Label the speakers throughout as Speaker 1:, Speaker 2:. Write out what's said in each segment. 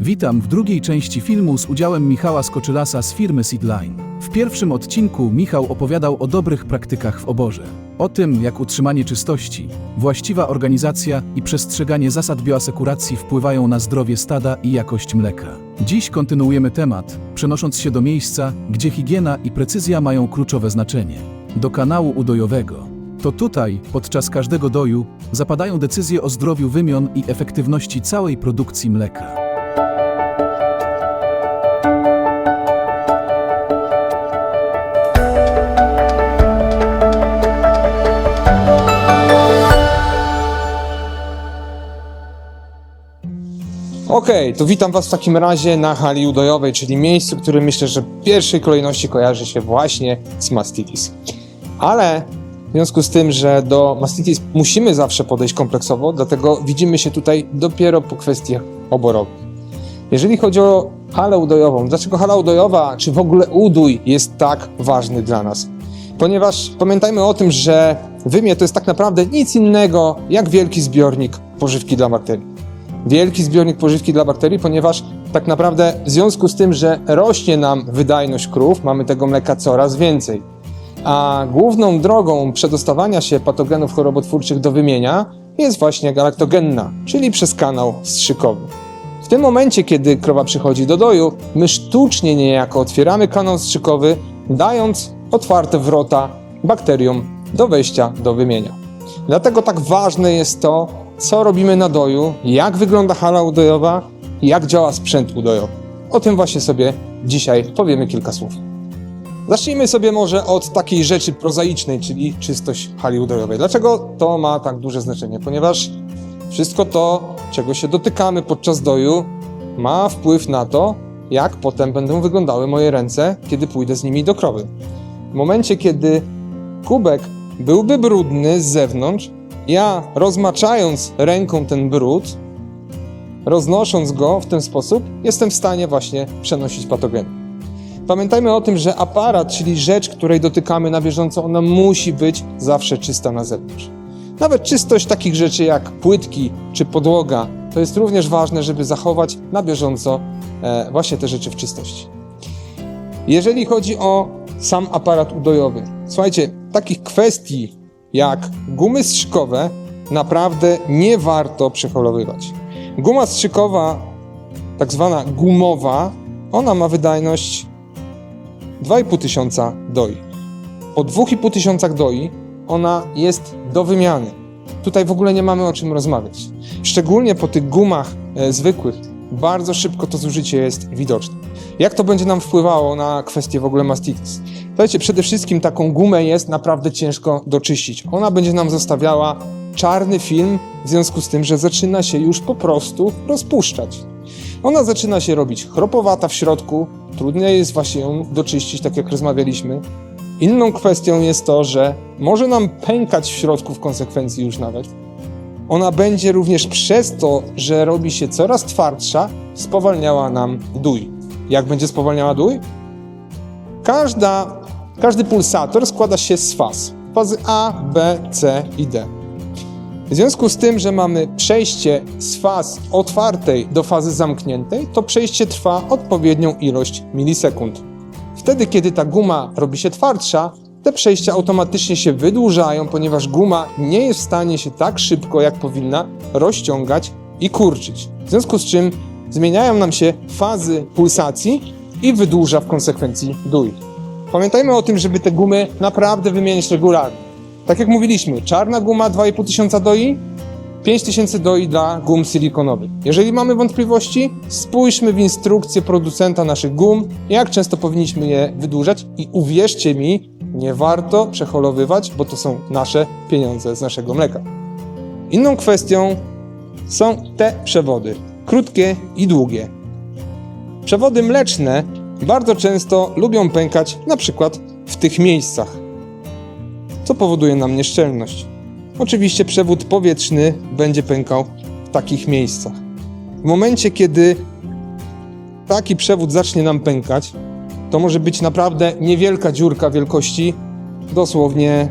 Speaker 1: Witam w drugiej części filmu z udziałem Michała Skoczylasa z firmy Seedline. W pierwszym odcinku Michał opowiadał o dobrych praktykach w oborze. O tym, jak utrzymanie czystości, właściwa organizacja i przestrzeganie zasad bioasekuracji wpływają na zdrowie stada i jakość mleka. Dziś kontynuujemy temat, przenosząc się do miejsca, gdzie higiena i precyzja mają kluczowe znaczenie. Do kanału udojowego. To tutaj, podczas każdego doju, zapadają decyzje o zdrowiu wymion i efektywności całej produkcji mleka.
Speaker 2: Okej, to witam Was w takim razie na hali udojowej, czyli miejscu, które myślę, że w pierwszej kolejności kojarzy się właśnie z mastitis. Ale w związku z tym, że do mastitis musimy zawsze podejść kompleksowo, dlatego widzimy się tutaj dopiero po kwestiach oborowych. Jeżeli chodzi o halę udojową, dlaczego hala udojowa, czy w ogóle udój jest tak ważny dla nas? Ponieważ pamiętajmy o tym, że wymie to jest tak naprawdę nic innego jak wielki zbiornik pożywki dla bakterii wielki zbiornik pożywki dla bakterii, ponieważ tak naprawdę w związku z tym, że rośnie nam wydajność krów, mamy tego mleka coraz więcej. A główną drogą przedostawania się patogenów chorobotwórczych do wymienia jest właśnie galaktogenna, czyli przez kanał strzykowy. W tym momencie, kiedy krowa przychodzi do doju, my sztucznie niejako otwieramy kanał strzykowy, dając otwarte wrota bakteriom do wejścia do wymienia. Dlatego tak ważne jest to, co robimy na doju, jak wygląda hala udojowa jak działa sprzęt udojowy. O tym właśnie sobie dzisiaj powiemy kilka słów. Zacznijmy sobie może od takiej rzeczy prozaicznej, czyli czystość hali udojowej. Dlaczego to ma tak duże znaczenie? Ponieważ wszystko to, czego się dotykamy podczas doju, ma wpływ na to, jak potem będą wyglądały moje ręce, kiedy pójdę z nimi do krowy. W momencie, kiedy kubek byłby brudny z zewnątrz, ja rozmaczając ręką ten brud, roznosząc go w ten sposób, jestem w stanie właśnie przenosić patogeny. Pamiętajmy o tym, że aparat, czyli rzecz, której dotykamy na bieżąco, ona musi być zawsze czysta na zewnątrz. Nawet czystość takich rzeczy jak płytki czy podłoga, to jest również ważne, żeby zachować na bieżąco e, właśnie te rzeczy w czystości. Jeżeli chodzi o sam aparat udojowy, słuchajcie, takich kwestii jak gumy strzykowe naprawdę nie warto przeholowywać. Guma strzykowa, tak zwana gumowa, ona ma wydajność 2,5 tysiąca doi. Po 2,5 tysiącach doi ona jest do wymiany. Tutaj w ogóle nie mamy o czym rozmawiać. Szczególnie po tych gumach e, zwykłych, bardzo szybko to zużycie jest widoczne. Jak to będzie nam wpływało na kwestię w ogóle mastitis? Słuchajcie, przede wszystkim taką gumę jest naprawdę ciężko doczyścić. Ona będzie nam zostawiała czarny film w związku z tym, że zaczyna się już po prostu rozpuszczać. Ona zaczyna się robić chropowata w środku, trudniej jest właśnie ją doczyścić, tak jak rozmawialiśmy. Inną kwestią jest to, że może nam pękać w środku w konsekwencji już nawet. Ona będzie również przez to, że robi się coraz twardsza, spowalniała nam dój. Jak będzie spowalniała dój? Każda, każdy pulsator składa się z faz. Fazy A, B, C i D. W związku z tym, że mamy przejście z faz otwartej do fazy zamkniętej, to przejście trwa odpowiednią ilość milisekund. Wtedy, kiedy ta guma robi się twardsza, te przejścia automatycznie się wydłużają, ponieważ guma nie jest w stanie się tak szybko, jak powinna, rozciągać i kurczyć. W związku z czym zmieniają nam się fazy pulsacji i wydłuża w konsekwencji dój. Pamiętajmy o tym, żeby te gumy naprawdę wymieniać regularnie. Tak jak mówiliśmy, czarna guma 2,5 tysiąca doi, 5 tysięcy doi dla gum silikonowych. Jeżeli mamy wątpliwości, spójrzmy w instrukcję producenta naszych gum, jak często powinniśmy je wydłużać i uwierzcie mi, nie warto przeholowywać, bo to są nasze pieniądze z naszego mleka. Inną kwestią są te przewody, krótkie i długie. Przewody mleczne bardzo często lubią pękać na przykład w tych miejscach, co powoduje nam nieszczelność. Oczywiście przewód powietrzny będzie pękał w takich miejscach. W momencie, kiedy taki przewód zacznie nam pękać, to może być naprawdę niewielka dziurka wielkości dosłownie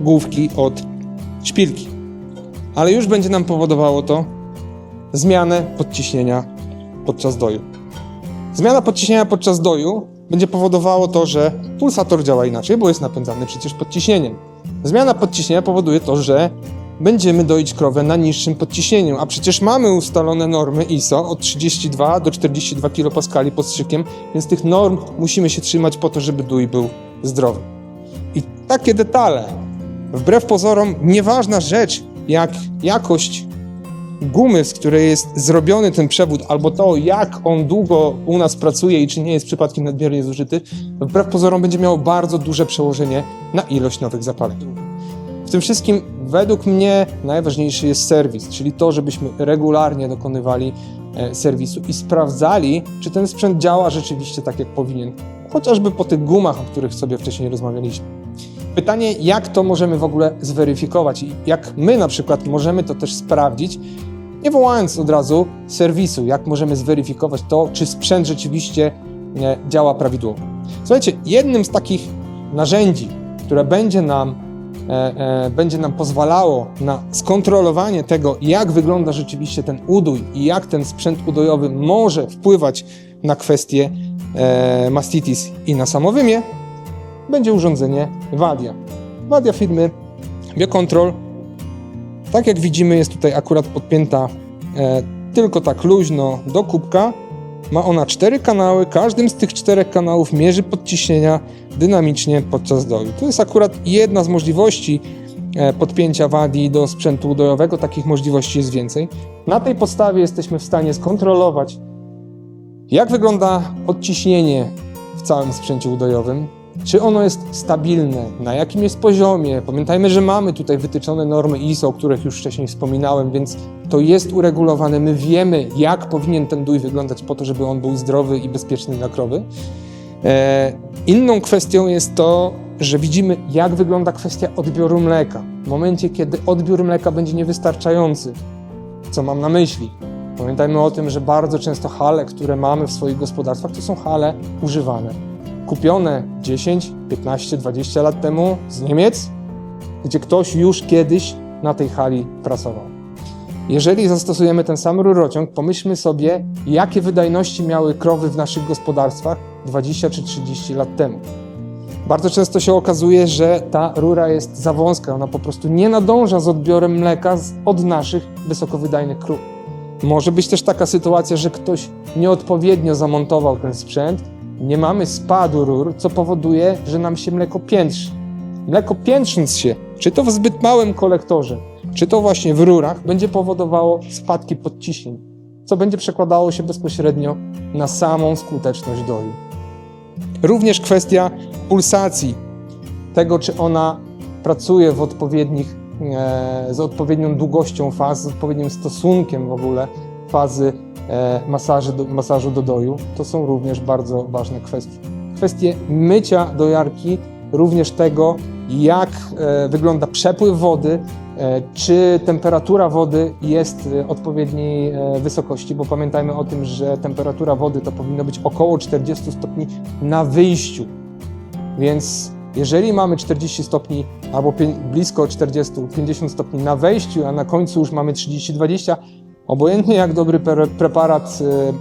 Speaker 2: główki od szpilki. Ale już będzie nam powodowało to zmianę podciśnienia podczas doju. Zmiana podciśnienia podczas doju będzie powodowało to, że pulsator działa inaczej, bo jest napędzany przecież podciśnieniem. Zmiana podciśnienia powoduje to, że będziemy doić krowę na niższym podciśnieniu, a przecież mamy ustalone normy ISO od 32 do 42 kPa pod strzykiem, więc tych norm musimy się trzymać po to, żeby dój był zdrowy. I takie detale, wbrew pozorom, nieważna rzecz, jak jakość gumy, z której jest zrobiony ten przewód, albo to, jak on długo u nas pracuje i czy nie jest przypadkiem nadmiernie zużyty, wbrew pozorom będzie miało bardzo duże przełożenie na ilość nowych zapaleń. W tym wszystkim, według mnie, najważniejszy jest serwis, czyli to, żebyśmy regularnie dokonywali e, serwisu i sprawdzali, czy ten sprzęt działa rzeczywiście tak, jak powinien, chociażby po tych gumach, o których sobie wcześniej rozmawialiśmy. Pytanie, jak to możemy w ogóle zweryfikować i jak my na przykład możemy to też sprawdzić, nie wołając od razu serwisu, jak możemy zweryfikować to, czy sprzęt rzeczywiście e, działa prawidłowo. Słuchajcie, jednym z takich narzędzi, które będzie nam, e, e, będzie nam pozwalało na skontrolowanie tego, jak wygląda rzeczywiście ten udój i jak ten sprzęt udojowy może wpływać na kwestie e, mastitis i na samowymię, będzie urządzenie Wadia. Wadia firmy Biocontrol. Tak jak widzimy, jest tutaj akurat podpięta e, tylko tak luźno do kubka. Ma ona cztery kanały, każdym z tych czterech kanałów mierzy podciśnienia dynamicznie podczas doju. To jest akurat jedna z możliwości e, podpięcia wadi do sprzętu udojowego, takich możliwości jest więcej. Na tej podstawie jesteśmy w stanie skontrolować, jak wygląda podciśnienie w całym sprzęcie udojowym, czy ono jest stabilne, na jakim jest poziomie. Pamiętajmy, że mamy tutaj wytyczone normy ISO, o których już wcześniej wspominałem, więc to jest uregulowane. My wiemy, jak powinien ten dój wyglądać po to, żeby on był zdrowy i bezpieczny dla krowy. E, inną kwestią jest to, że widzimy, jak wygląda kwestia odbioru mleka. W momencie, kiedy odbiór mleka będzie niewystarczający, co mam na myśli? Pamiętajmy o tym, że bardzo często hale, które mamy w swoich gospodarstwach, to są hale używane. Kupione 10, 15, 20 lat temu z Niemiec, gdzie ktoś już kiedyś na tej hali pracował. Jeżeli zastosujemy ten sam rurociąg, pomyślmy sobie, jakie wydajności miały krowy w naszych gospodarstwach 20 czy 30 lat temu. Bardzo często się okazuje, że ta rura jest za wąska, ona po prostu nie nadąża z odbiorem mleka od naszych wysokowydajnych krów. Może być też taka sytuacja, że ktoś nieodpowiednio zamontował ten sprzęt, nie mamy spadu rur, co powoduje, że nam się mleko piętrzy. Mleko piętrząc się, czy to w zbyt małym kolektorze, czy to właśnie w rurach, będzie powodowało spadki podciśnień, co będzie przekładało się bezpośrednio na samą skuteczność doju. Również kwestia pulsacji, tego czy ona pracuje w odpowiednich, e, z odpowiednią długością faz, z odpowiednim stosunkiem w ogóle fazy masaży do, masażu do doju, to są również bardzo ważne kwestie. Kwestie mycia dojarki, również tego, jak e, wygląda przepływ wody, e, czy temperatura wody jest e, odpowiedniej e, wysokości, bo pamiętajmy o tym, że temperatura wody to powinno być około 40 stopni na wyjściu. Więc jeżeli mamy 40 stopni albo blisko 40-50 stopni na wejściu, a na końcu już mamy 30-20, obojętnie jak dobry pre- preparat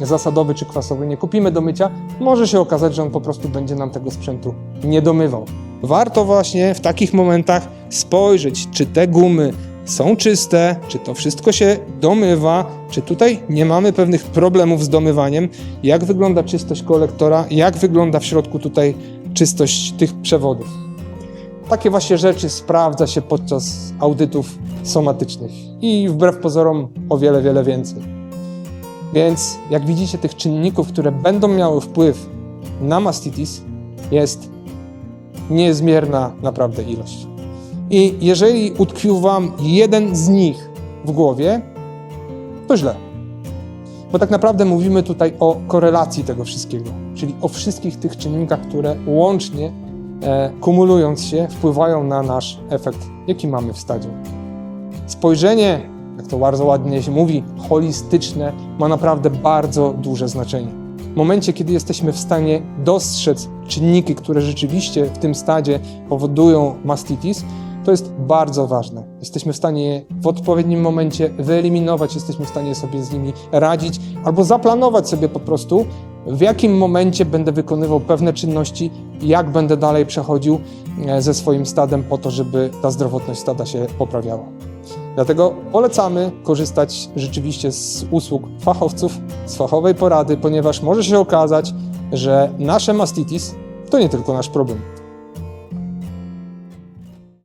Speaker 2: e, zasadowy czy kwasowy nie kupimy do mycia, może się okazać, że on po prostu będzie nam tego sprzętu nie domywał. Warto właśnie w takich momentach spojrzeć, czy te gumy są czyste, czy to wszystko się domywa, czy tutaj nie mamy pewnych problemów z domywaniem, jak wygląda czystość kolektora, jak wygląda w środku tutaj czystość tych przewodów. Takie właśnie rzeczy sprawdza się podczas audytów somatycznych i wbrew pozorom o wiele, wiele więcej. Więc jak widzicie, tych czynników, które będą miały wpływ na mastitis, jest niezmierna naprawdę ilość. I jeżeli utkwił Wam jeden z nich w głowie, to źle. Bo tak naprawdę mówimy tutaj o korelacji tego wszystkiego, czyli o wszystkich tych czynnikach, które łącznie, kumulując się, wpływają na nasz efekt, jaki mamy w stadzie. Spojrzenie, jak to bardzo ładnie się mówi, holistyczne, ma naprawdę bardzo duże znaczenie. W momencie, kiedy jesteśmy w stanie dostrzec czynniki, które rzeczywiście w tym stadzie powodują mastitis, To jest bardzo ważne. Jesteśmy w stanie je w odpowiednim momencie wyeliminować, jesteśmy w stanie sobie z nimi radzić albo zaplanować sobie po prostu, w jakim momencie będę wykonywał pewne czynności, jak będę dalej przechodził e, ze swoim stadem po to, żeby ta zdrowotność stada się poprawiała. Dlatego polecamy korzystać rzeczywiście z usług fachowców, z fachowej porady, ponieważ może się okazać, że nasze mastitis to nie tylko nasz problem.